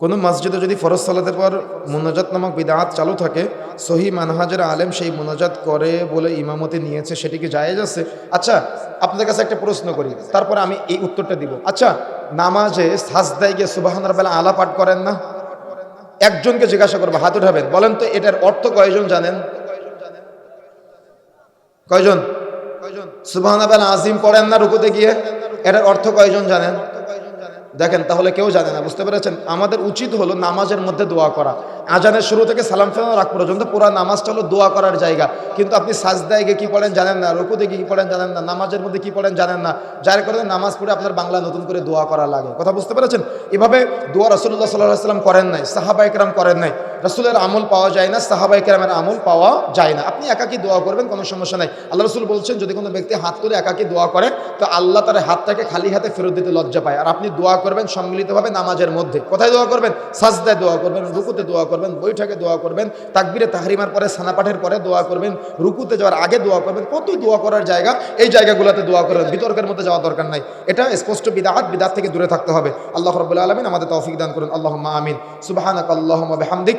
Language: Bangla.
কোনো মসজিদে যদি ফরজ সালাতের পর মোনাজাত নামক বিদাত চালু থাকে, সহি মানহাজের আলেম সেই মোনাজাত করে বলে ইমামতি নিয়েছে, সেটি কি জায়েজ আছে? আচ্ছা আপনাদের কাছে একটা প্রশ্ন করি, তারপর আমি এই উত্তরটা দিব। আচ্ছা নামাজে সাজদায় গিয়ে সুবাহান বেলা আলা পাঠ করেন না? একজনকে জিজ্ঞাসা করব হাত উঠাবেন বলেন তো এটার অর্থ কয়জন জানেন? কয়জন? কয়জন সুবাহান আজিম পড়েন না রুকুতে গিয়ে? এটার অর্থ কয়জন জানেন? দেখেন, তাহলে কেউ জানে না, বুঝতে পেরেছেন? আমাদের উচিত হলো নামাজের মধ্যে দোয়া করা। আজানের শুরু থেকে সালাম ফেরানোর রাখ পর্যন্ত পুরো নামাজটা হলো দোয়া করার জায়গা। কিন্তু আপনি সাজদায় গিয়ে কী পড়েন জানেন না, রুকুতে গিয়ে কী পড়েন জানেন না, নামাজের মধ্যে কী পড়েন জানেন না, যার কারণে নামাজ পড়ে আপনার বাংলা নতুন করে দোয়া করা লাগে। কথা বুঝতে পেরেছেন? এভাবে দোয়া রসুল্লাহ সাল্লাহ সাল্লাম করেন নাই সাহাবা একরাম করেন নাই। রসুলের আমল পাওয়া যায় না সাহাবাই একরামের আমল পাওয়া যায় না। আপনি একাকি দোয়া করবেন, কোনো সমস্যা নাই। আল্লাহ রসুল বলছেন, যদি কোনো ব্যক্তি হাত তুলে একাকি দোয়া করে, তো আল্লাহ তার হাতটাকে খালি হাতে ফেরত দিতে লজ্জা পায়। আর আপনি দোয়া করবেন সম্মিলিতভাবে নামাজের মধ্যে। কোথায় দোয়া করবেন? সাজদায় দোয়া করবেন, রুকুতে দোয়া করবেন, বৈঠকে দোয়া করবেন, তাকবিরে তাহরিমার পরে, সানাপাঠের পরে দোয়া করবেন, রুকুতে যাওয়ার আগে দোয়া করবেন। কত দোয়া করার জায়গা, এই জায়গাগুলোতে দোয়া করবেন। বিতর্কের মধ্যে যাওয়া দরকার নাই। এটা স্পষ্ট বিদাত বিদাত থেকে দূরে থাকতে হবে। আল্লাহ রবুল্লা আলমিন আমাদের তৌফিক দান করুন। আল্লাহ আমিন। সুবাহানাক আল্লাহ হামদিক